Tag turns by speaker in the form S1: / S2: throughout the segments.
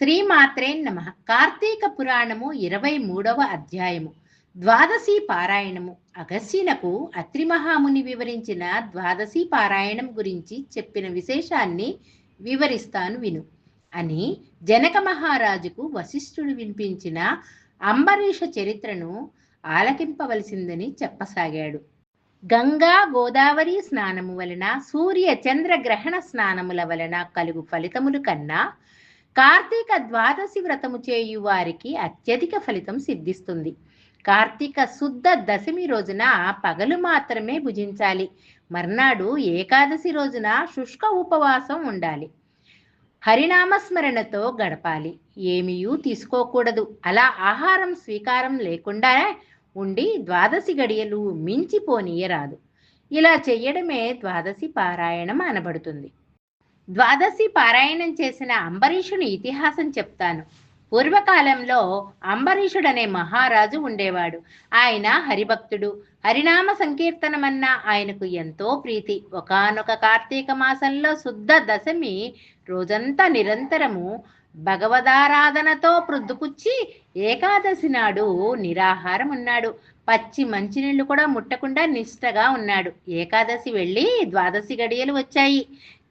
S1: శ్రీమాత్రే నమ. కార్తీక పురాణము ఇరవై మూడవ అధ్యాయము. ద్వాదశి పారాయణము. అగస్యనకు అత్రిమహాముని వివరించిన ద్వాదశి పారాయణం గురించి చెప్పిన విశేషాన్ని వివరిస్తాను విను. అని జనక మహారాజుకు వశిష్ఠుడు వినిపించిన అంబరీష చరిత్రను ఆలకింపవలసిందని చెప్పసాగాడు. గంగా గోదావరి స్నానము వలన సూర్య చంద్ర గ్రహణ స్నానముల వలన కలుగు ఫలితములు కన్నా కార్తీక ద్వాదశి వ్రతము చేయు వారికి అత్యధిక ఫలితం సిద్ధిస్తుంది. కార్తీక శుద్ధ దశమి రోజున పగలు మాత్రమే భుజించాలి. మర్నాడు ఏకాదశి రోజున శుష్క ఉపవాసం ఉండాలి. హరినామస్మరణతో గడపాలి. ఏమీయూ తీసుకోకూడదు. అలా ఆహారం స్వీకారం లేకుండా ఉండి ద్వాదశి గడియలు మించిపోనీయరాదు. ఇలా చెయ్యడమే ద్వాదశి పారాయణం అనబడుతుంది. ద్వాదశి పారాయణం చేసిన అంబరీషుని ఇతిహాసం చెప్తాను. పూర్వకాలంలో అంబరీషుడనే మహారాజు ఉండేవాడు. ఆయన హరిభక్తుడు. హరినామ సంకీర్తనమన్న ఆయనకు ఎంతో ప్రీతి. ఒకనొక కార్తీక మాసంలో శుద్ధ దశమి రోజంతా నిరంతరము భగవదారాధనతో ప్రొద్దుపుచ్చి ఏకాదశి నాడు నిరాహారం ఉన్నాడు పచ్చి మంచినీళ్ళు కూడా ముట్టకుండా నిష్టగా ఉన్నాడు. ఏకాదశి వెళ్ళి ద్వాదశి గడియలు వచ్చాయి.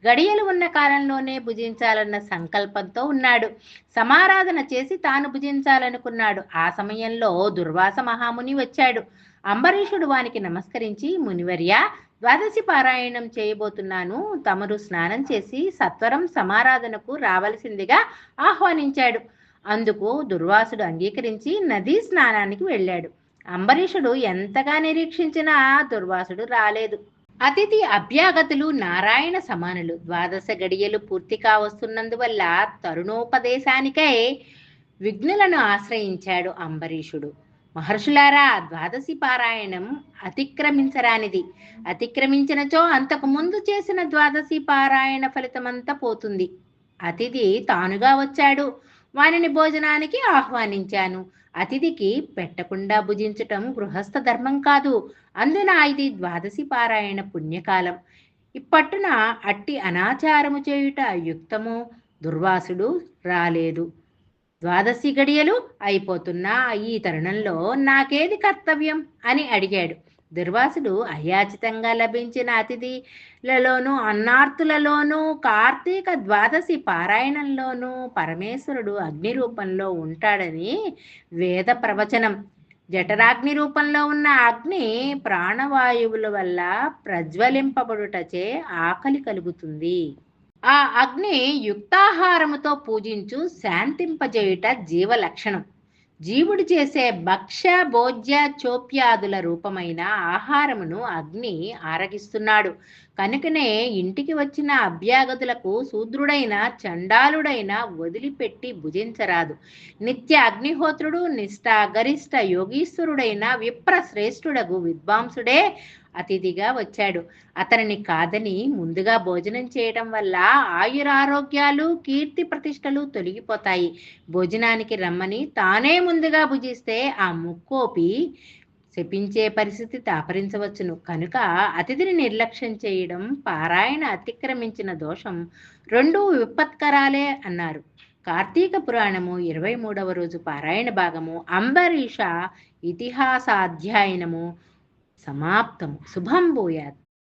S1: గడియలు ఉన్న కాలంలోనే భుజించాలన్న సంకల్పంతో ఉన్నాడు. సమారాధన చేసి తాను భుజించాలనుకున్నాడు. ఆ సమయంలో దుర్వాస మహాముని వచ్చాడు. అంబరీషుడు వానికి నమస్కరించి మునివర్య ద్వాదశి పారాయణం చేయబోతున్నాను. తమరు స్నానం చేసి సత్వరం సమారాధనకు రావలసిందిగా ఆహ్వానించాడు. అందుకు దుర్వాసుడు అంగీకరించి నదీ స్నానానికి వెళ్ళాడు. అంబరీషుడు ఎంతగా నిరీక్షించినా దుర్వాసుడు రాలేదు. అతిథి అభ్యాగతులు నారాయణ సమానులు. ద్వాదశ గడియలు పూర్తి కావస్తున్నందువల్ల తరుణోపదేశానికై విఘ్నులను ఆశ్రయించాడు అంబరీషుడు. మహర్షులారా ద్వాదశి పారాయణం అతిక్రమించరానిది. అతిక్రమించినచో అంతకు ముందు చేసిన ద్వాదశి పారాయణ ఫలితమంతా పోతుంది. అతిథి తానుగా వచ్చాడు. వానిని భోజనానికి ఆహ్వానించాను. అతిథికి పెట్టకుండా భుజించటం గృహస్థ ధర్మం కాదు. అందున ఇది ద్వాదశి పారాయణ పుణ్యకాలం. ఇప్పట్టున అట్టి అనాచారము చేయుట యుక్తము. దుర్వాసుడు రాలేదు. ద్వాదశి గడియలు అయిపోతున్నా ఈ తరుణంలో నాకేది కర్తవ్యం అని అడిగాడు. దుర్వాసుడు అయాచితంగా లభించిన అతిథిలలోనూ అన్నార్తులలోనూ కార్తీక ద్వాదశి పారాయణంలోనూ పరమేశ్వరుడు అగ్ని రూపంలో ఉంటాడని వేద ప్రవచనం. జఠరాగ్ని రూపంలో ఉన్న అగ్ని ప్రాణవాయువుల వల్ల ప్రజ్వలింపబడుటచే ఆకలి కలుగుతుంది. ఆ అగ్ని యుక్తాహారముతో పూజించు శాంతింపజేయుట జీవ లక్షణం జీవుడు చేసే భక్ష భోజ్య చోప్యాదుల రూపమైన ఆహారమును అగ్ని ఆరగిస్తున్నాడు. కనుకనే ఇంటికి వచ్చిన అభ్యాగతులకు శూద్రుడైన చండాలుడైన వదిలిపెట్టి భుజించరాదు. నిత్య అగ్నిహోత్రుడు నిష్ఠ గరిష్ట యోగీశ్వరుడైన విప్రశ్రేష్ఠుడకు విద్వాంసుడే అతిథిగా వచ్చాడు. అతనిని కాదని ముందుగా భోజనం చేయడం వల్ల ఆయురారోగ్యాలు కీర్తి ప్రతిష్టలు తొలగిపోతాయి. భోజనానికి రమ్మని తానే ముందుగా భుజిస్తే ఆ ముక్కోపి శపించే పరిస్థితి తాపరించవచ్చును కనుక అతిథిని నిర్లక్ష్యం చేయడం పారాయణ అతిక్రమించిన దోషం రెండు విపత్కరాలే అన్నారు. కార్తీక పురాణము ఇరవై మూడవ రోజు పారాయణ భాగము అంబరీష ఇతిహాసాధ్యాయనము సమాప్తము. శుభం భూయాత్.